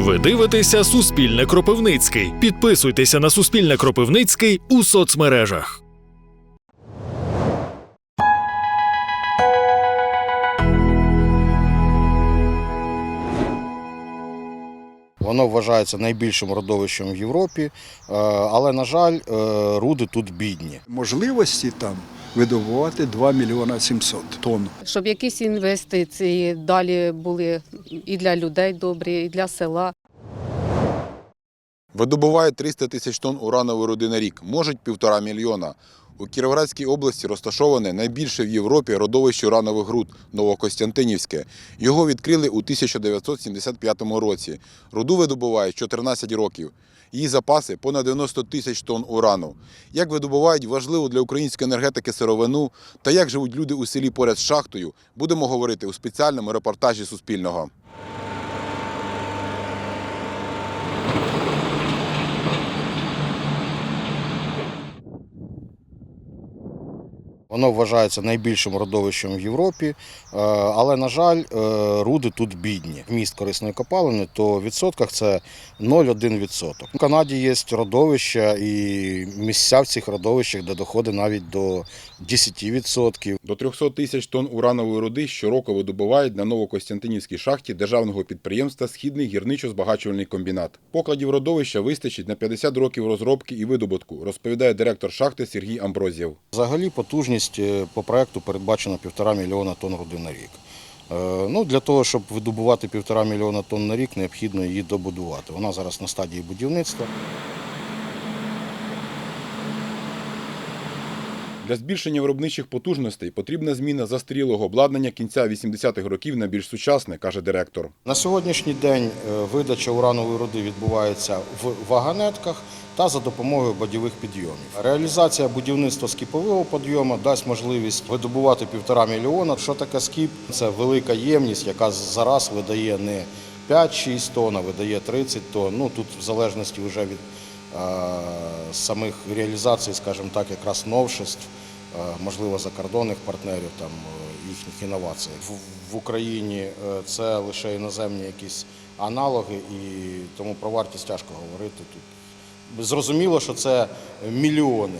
Ви дивитеся Суспільне Кропивницький. Підписуйтеся на Суспільне Кропивницький у соцмережах. Воно вважається найбільшим родовищем в Європі, е, але, на жаль, е, руди тут бідні. можливості там видобувати 2 мільйона 700 тонн. щоб якісь інвестиції далі були і для людей добрі, і для села. Видобувають 300 тисяч тонн уранової руди на рік, можуть півтора мільйона. У Кіровоградській області розташоване найбільше в Європі родовище уранових руд Новокостянтинівське. Його відкрили у 1975 році. Руду видобувають 14 років. Її запаси понад 90 тисяч тонн урану. Як видобувають важливу для української енергетики сировину та як живуть люди у селі поряд з шахтою, будемо говорити у спеціальному репортажі Суспільного. Воно вважається найбільшим родовищем в Європі, е, але, на жаль, е, руди тут бідні. Вміст корисної копалини, то в відсотках це 0,1%. В Канаді є родовища і місця в цих родовищах, де доходить навіть до 10%. До 300 тисяч тонн уранової руди щороку видобувають на Новокостянтинівській шахті державного підприємства Східний гірничо-збагачувальний комбінат. Покладів родовища вистачить на 50 років розробки і видобутку, розповідає директор шахти Сергій Амброзєв. Взагалі потужність е, по проекту передбачена півтора мільйона тонн руди на рік. Е, Ну, для того, щоб видобувати півтора мільйона тонн на рік, необхідно її добудувати. Вона зараз на стадії будівництва. Для збільшення виробничих потужностей потрібна зміна застарілого обладнання кінця 80-х років на більш сучасне, каже директор. На сьогоднішній день е, видача уранової руди відбувається в вагонетках та за допомогою бодєвих підйомів. Реалізація будівництва скіпового підйому дасть можливість видобувати півтора мільйона. Що таке скіп? Це велика ємність, яка зараз видає не 5-6 тонн, а видає 30 тонн. Ну тут в залежності вже від самих реалізацій, скажімо так, якраз новшеств, можливо, закордонних партнерів, там е, їхніх інновацій. В, в Україні е, це лише іноземні якісь аналоги, і тому про вартість тяжко говорити тут. Зрозуміло, що це мільйони.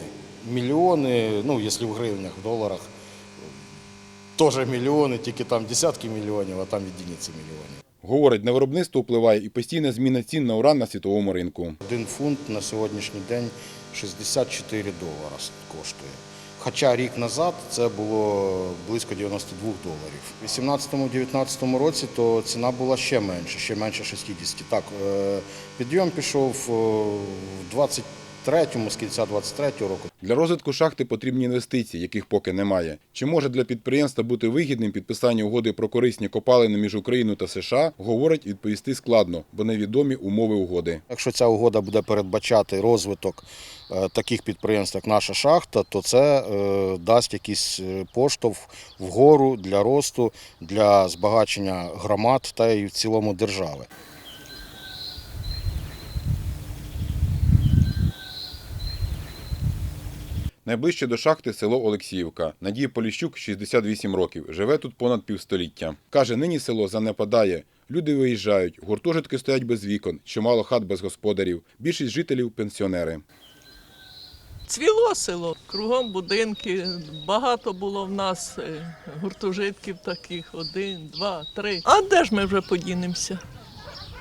Мільйони, ну, якщо в гривнях, в доларах, теж мільйони, тільки там десятки мільйонів, а там єдиниці мільйонів. Говорить, на виробництво впливає і постійна зміна цін на уран на світовому ринку. Один фунт на сьогоднішній день 64 долара коштує. Хоча рік назад це було близько 92 доларів. У 2018-2019 році то ціна була ще менше, ще менше 60. Так, е, підйом пішов в в 23-му, з кінця 23-го року. Для розвитку шахти потрібні інвестиції, яких поки немає. Чи може для підприємства бути вигідним підписання угоди про корисні копалини між Україною та США, говорить відповісти складно, бо невідомі умови угоди. Якщо ця угода буде передбачати розвиток е, таких підприємств, як наша шахта, то це е, дасть якийсь е, поштовх вгору для росту, для збагачення громад та й в цілому держави. Найближче до шахти село Олексіївка. Надія Поліщук 68 років. Живе тут понад півстоліття. Каже, нині село занепадає. Люди виїжджають, гуртожитки стоять без вікон, чимало хат без господарів. Більшість жителів пенсіонери. Цвіло село, кругом будинки, багато було в нас е, гуртожитків таких, один, два, три. А де ж ми вже подінемося?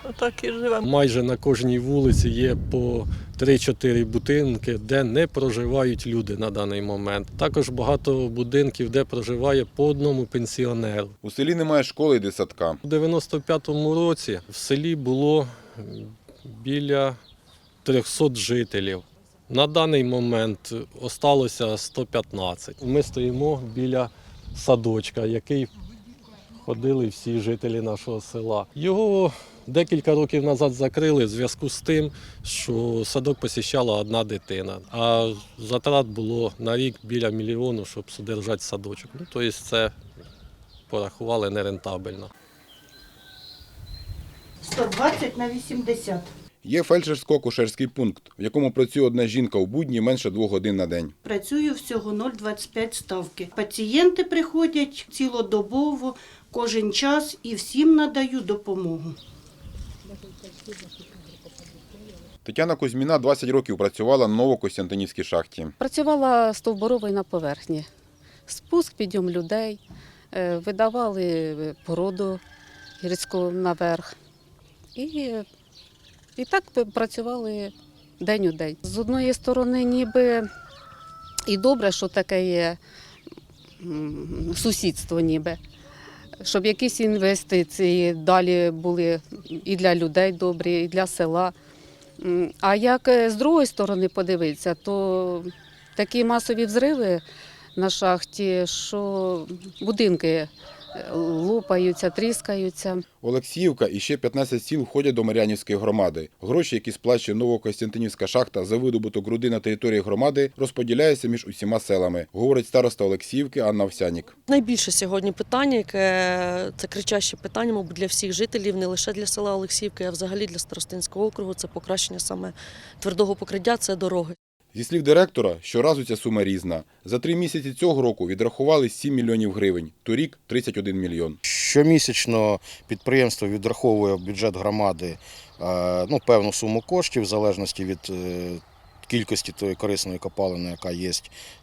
Отак і живемо. Майже на кожній вулиці є по 3-4 будинки, де не проживають люди на даний момент. Також багато будинків, де проживає по одному пенсіонеру. У селі немає школи і дитсадка. У 95-му році в селі було біля 300 жителів. На даний момент осталося 115. Ми стоїмо біля садочка, який ходили всі жителі нашого села. Його декілька років назад закрили в зв'язку з тим, що садок посіщала одна дитина, а затрат було на рік біля мільйону, щоб содержати садочок. Ну, тобто це порахували нерентабельно. 120 на 80. Є фельдшерсько-кушерський пункт, в якому працює одна жінка в будні менше двох годин на день. Працюю всього 0,25 ставки. Пацієнти приходять цілодобово, кожен час і всім надаю допомогу. Тетяна Кузьміна 20 років працювала на Новокостянтинівській шахті. Працювала стовбуровою на поверхні. Спуск, підйом людей, е, видавали породу гірську наверх. І, і так працювали день у день. З одної сторони, ніби і добре, що таке є сусідство, ніби. Щоб якісь інвестиції далі були і для людей добрі, і для села. А як е, з другої сторони подивитися, то такі масові взриви на шахті, що будинки лопаються, тріскаються. Олексіївка і ще 15 сіл входять до Мар'янівської громади. Гроші, які сплачує Новокостянтинівська шахта за видобуток руди на території громади, розподіляються між усіма селами, говорить староста Олексіївки Анна Овсянік. Найбільше сьогодні питання, яке це кричаще питання, мабуть, для всіх жителів, не лише для села Олексіївки, а взагалі для Старостинського округу. Це покращення саме твердого покриття, це дороги. Зі слів директора, щоразу ця сума різна. За три місяці цього року відрахували 7 мільйонів гривень, торік 31 мільйон. Щомісячно підприємство відраховує в бюджет громади е, ну, певну суму коштів в залежності від е, кількості тої корисної копалини, яка є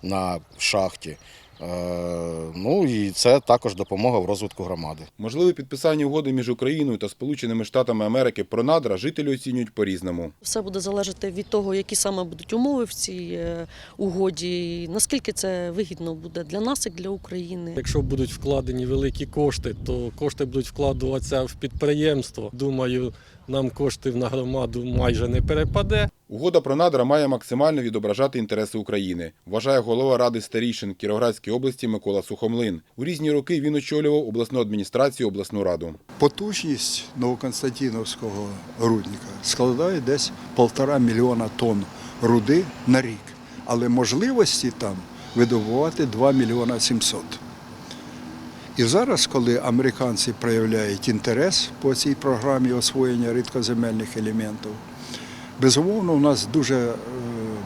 на шахті. Е, Ну і це також допомога в розвитку громади. Можливе підписання угоди між Україною та Сполученими Штатами Америки про надра жителі оцінюють по-різному. Все буде залежати від того, які саме будуть умови в цій е, угоді, і наскільки це вигідно буде для нас, як для України. Якщо будуть вкладені великі кошти, то кошти будуть вкладуватися в підприємство. Думаю, нам коштів на громаду майже не перепаде. Угода про надра має максимально відображати інтереси України, вважає голова ради старійшин Кіровоградської області Микола Сухомлин. У різні роки він очолював обласну адміністрацію, обласну раду. Потужність Новоконстантиновського рудника складає десь полтора мільйона тонн руди на рік. Але можливості там видобувати 2 мільйона 700. І зараз, коли американці проявляють інтерес по цій програмі освоєння рідкоземельних елементів, безумовно, у нас дуже е,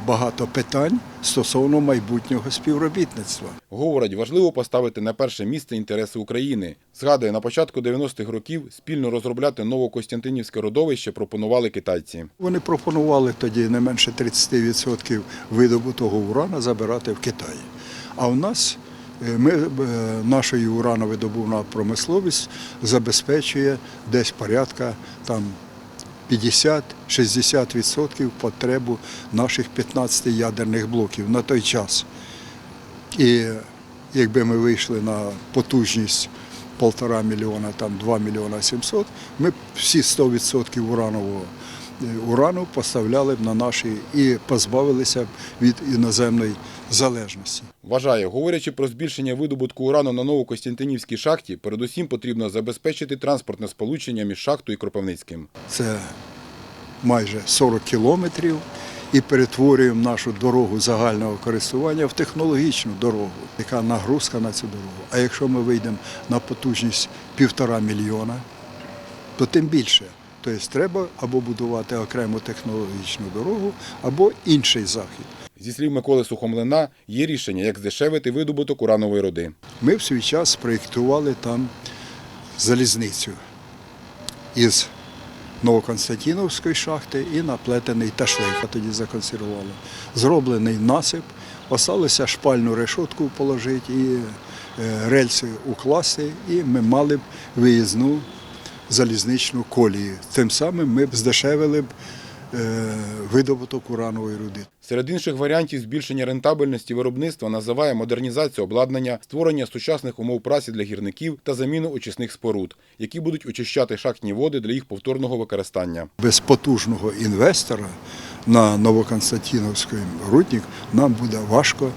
багато питань стосовно майбутнього співробітництва. Говорить, важливо поставити на перше місце інтереси України. Згадує, на початку 90-х років спільно розробляти Новокостянтинівське родовище пропонували китайці. Вони пропонували тоді не менше 30% видобутого урана забирати в Китаї. А у нас ми, е, нашою урановидобувна промисловість забезпечує десь порядка там 50-60% потребу наших 15 ядерних блоків на той час. І якби ми вийшли на потужність полтора мільйона, там 2 мільйона 700, ми всі 100% уранового е, урану поставляли б на наші і позбавилися б від іноземної залежності. Вважає, говорячи про збільшення видобутку урану на Новокостянтинівській шахті, передусім потрібно забезпечити транспортне сполучення між шахтою і Кропивницьким. Це майже 40 кілометрів. І перетворюємо нашу дорогу загального користування в технологічну дорогу, яка нагрузка на цю дорогу. А якщо ми вийдемо на потужність півтора мільйона, то тим більше. Тобто треба або будувати окрему технологічну дорогу, або інший захід. Зі слів Миколи Сухомлина, є рішення, як здешевити видобуток уранової руди. Ми в свій час проєктували там залізницю із Новоконстантиновської шахти і наплетений ташлейф, тоді законсервували. Зроблений насип, осталося шпальну решетку положити і е, рельси укласти, і ми мали б виїзну залізничну колію. Тим самим ми б здешевили б е, видобуток уранової руди. Серед інших варіантів збільшення рентабельності виробництва називає модернізацію обладнання, створення сучасних умов праці для гірників та заміну очисних споруд, які будуть очищати шахтні води для їх повторного використання. без потужного інвестора на Новоконстантиновський рудник нам буде важко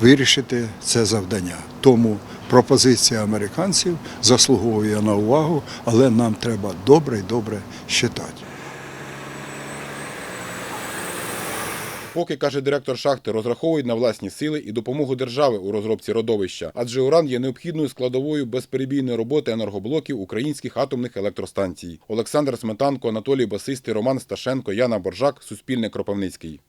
вирішити це завдання. Тому пропозиція американців заслуговує на увагу, але нам треба добре і добре считати. Поки, каже директор шахти, розраховують на власні сили і допомогу держави у розробці родовища, адже уран є необхідною складовою безперебійної роботи енергоблоків українських атомних електростанцій. Олександр Сметанко, Анатолій Басистий, Роман Сташенко, Яна Боржак, Суспільне Кропивницький.